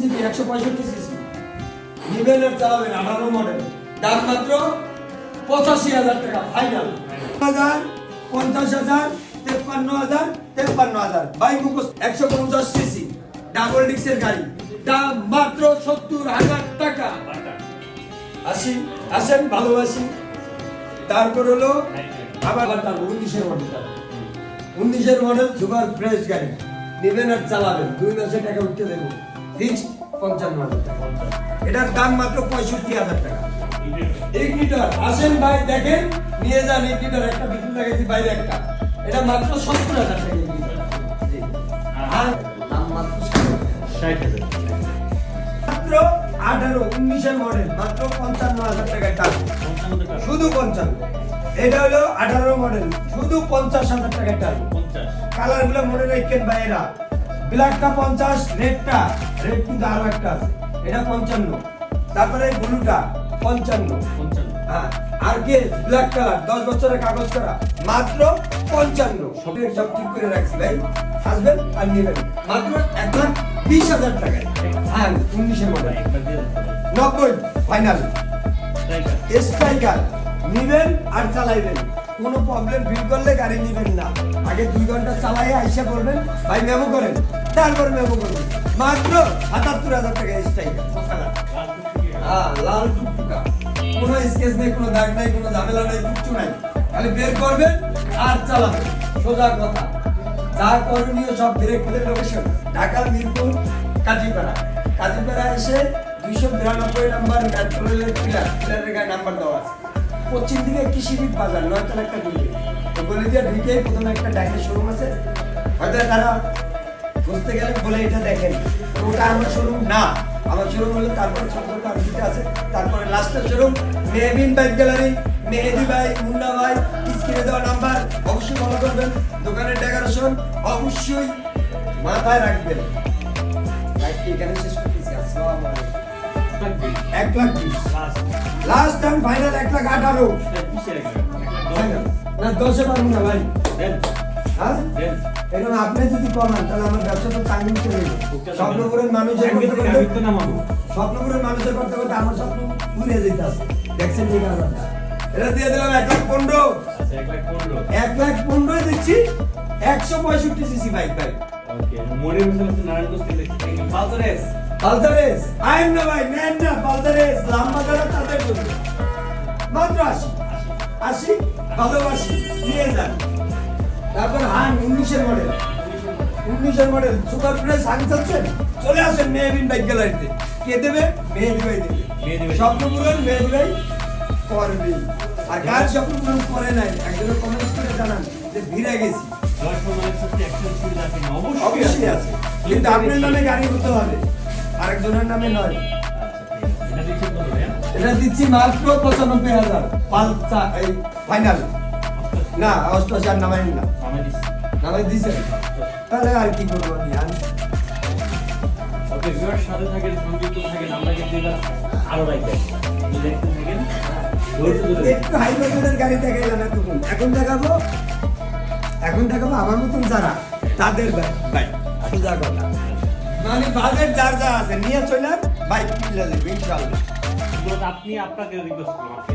GB একশো পঁয়ষট্টি CC চালাবেন আঠারো মডেল দাম মাত্র পঁচাশি হাজার টাকা ফাইনাল হাজার, পঞ্চাশ হাজার, তেপ্পান্ন হাজার তেপ্পান্ন হাজার। একশো পঞ্চাশ সিসি ডাবল ডিক্সের গাড়ি। দাম মাত্র সত্তর হাজার টাকা। আসি, আসেন, ভালোবাসি। তারপর হলো আবার তার উনিশের মডেল উনিশের মডেল সুপার ফ্রেশ গাড়ি। নেবেন আর চালাবেন। দুই মাসে টাকা উঠতে দেবো। ফিক্সড পঞ্চান্ন হাজার টাকা। এটার দাম মাত্র পঁয়ষট্টি হাজার টাকা। লিটার আসেন ভাই দেখেন নিয়ে যান লিটার একটা বিদ্যুৎ লাগাইছি বাইরে একটা। এটা মাত্র সত্তর হাজার টাকা আর দাম মাত্র ষাট হাজার মাত্র আঠারো উনিশের মডেল মাত্র পঞ্চান্ন হাজার টাকায় দাম। শুধু পঞ্চান্ন। এটা হলো আঠারো মডেল শুধু পঞ্চাশ হাজার টাকার টাকা কালারগুলো মনে রাখেন ভাইয়েরা। ব্ল্যাকটা পঞ্চাশ রেডটা রেড কিন্তু আরও একটা আছে। এটা পঞ্চান্ন। তারপরে ব্লুটা পঞ্চান্ন। হ্যাঁ আর কে? ব্ল্যাক কালার দশ বছরের কাগজ করা। মাত্র পঞ্চান্ন। সব ঠিক করে রাখছি ভাই। আসবেন আর নেবেন মাত্র এক লাখ বিশ হাজার টাকায়। হ্যাঁ উনিশের মডেল। নব্বই ফাইনাল। স্ট্রাইকার। নিবেন আর চালাইবেন। কোনো প্রবলেম ফিল করলে গাড়ি নিবেন না। আগে দুই ঘণ্টা চালাই আইসা করবেন ভাই মেমো করেন। তারপর মেমো করবেন মাত্র সাতাত্তর হাজার টাকা স্ট্রাইকার হ্যাঁ লাল টুকটুকা। কোনো স্কেচ নেই, কোনো দাগ নাই, কোনো ঝামেলা নাই, কিচ্ছু নাই। খালি বের করবেন আর চালাবেন সোজা কথা। যা করণীয় সব ডিরেক্টরের লোকেশন ঢাকা, মিরপুর, কাজীপাড়া। কাজীপাড়া এসে দুইশো বিরানব্বই নাম্বার মেট্রো রেলের পিলার পিলারের গায়ে নাম্বার দেওয়া আছে। পশ্চিম দিকে কৃষিবিদ বাজার, নয়তলা একটা বিল্ডিং তো গলি দিয়ে ঢুকে প্রথমে একটা ডাইনের শোরুম আছে। হয়তো তারা বুঝতে গেলে বলে এটা দেখেন। ওটা আমার শোরুম না আমার শোরুম হলো তারপরে ছোট ছোট আরবিটা আছে তারপরে লাস্টের showroom Mehbin bike gallery Mehedi ভাই মুন্না ভাই স্ক্রিনে দেওয়া নাম্বার অবশ্যই ফলো করবেন। দোকানের ডেকোরেশন অবশ্যই মাথায় রাখবেন। লাইভটি এখানে শেষ করতেছি আসসালামু আলাইকুম। এক লাখ বিশ। লাস্ট টাইম ফাইনাল এক লাখ আঠারো। না দশে পারব না ভাই। হ্যাঁ? এখন আপনি যদি কমান তাহলে আমার ব্যবসা তো চাঙ্গি চলে যাবে। স্বপ্নপুরের মানুষের স্বপ্নপুরের মানুষের করতে করতে আমার স্বপ্ন ঘুরে যেতে আছে। দেখছেন এই কারণটা? এটা দিয়ে দিলাম এক লাখ পনেরো। এক লাখ পনেরো। দিচ্ছি। একশো পঁয়ষট্টি সিসি বাইক বাইক। পালসারেস। আইন না ভাই নেন না পালসারেস। লম্বা যারা তাদের জন্য মাত্র আশি। আশি ভালোবাসি। নিয়ে যান। তারপর হান উনিশের মডেল উনিশের মডেল সুপার প্রেস হান চাচ্ছেন চলে আসেন মেহবিন বাইক গ্যালারিতে। কে দেবে? মেহেদি ভাই দেবে। স্বপ্ন পূরণ মেহেদি ভাই করবে আর কার স্বপ্ন পূরণ করে নাই। একজনের কমেন্টস করে জানান যে ভিড়ে গেছি। অবশ্যই আছে। কিন্তু আপনার নামে গাড়ি হতে হবে। আরেকজনের নামে নয়। এটা দিচ্ছি মাত্র পঁচানব্বই হাজার। এই ফাইনাল না অষ্টআশি আর নামাই না। নামাই দিছে। তাহলে আর কি করব আমি আর? সাথে থাকেন সংযুক্ত থাকেন আমরা কিন্তু এবার আরও বাইক দেখতে থাকেন একটু হাই গাড়ি দেখাইলাম এতক্ষণ এখন দেখাবো? এখন দেখাবো আমার মতন যারা তাদের বাইক সোজা কথা। মানে বাজেট যার যা আছে নিয়ে চলে বাইক কিনে যাবে ইনশাআল্লাহ। আপনি আপনাকে রিকোয়েস্ট করলাম আপনি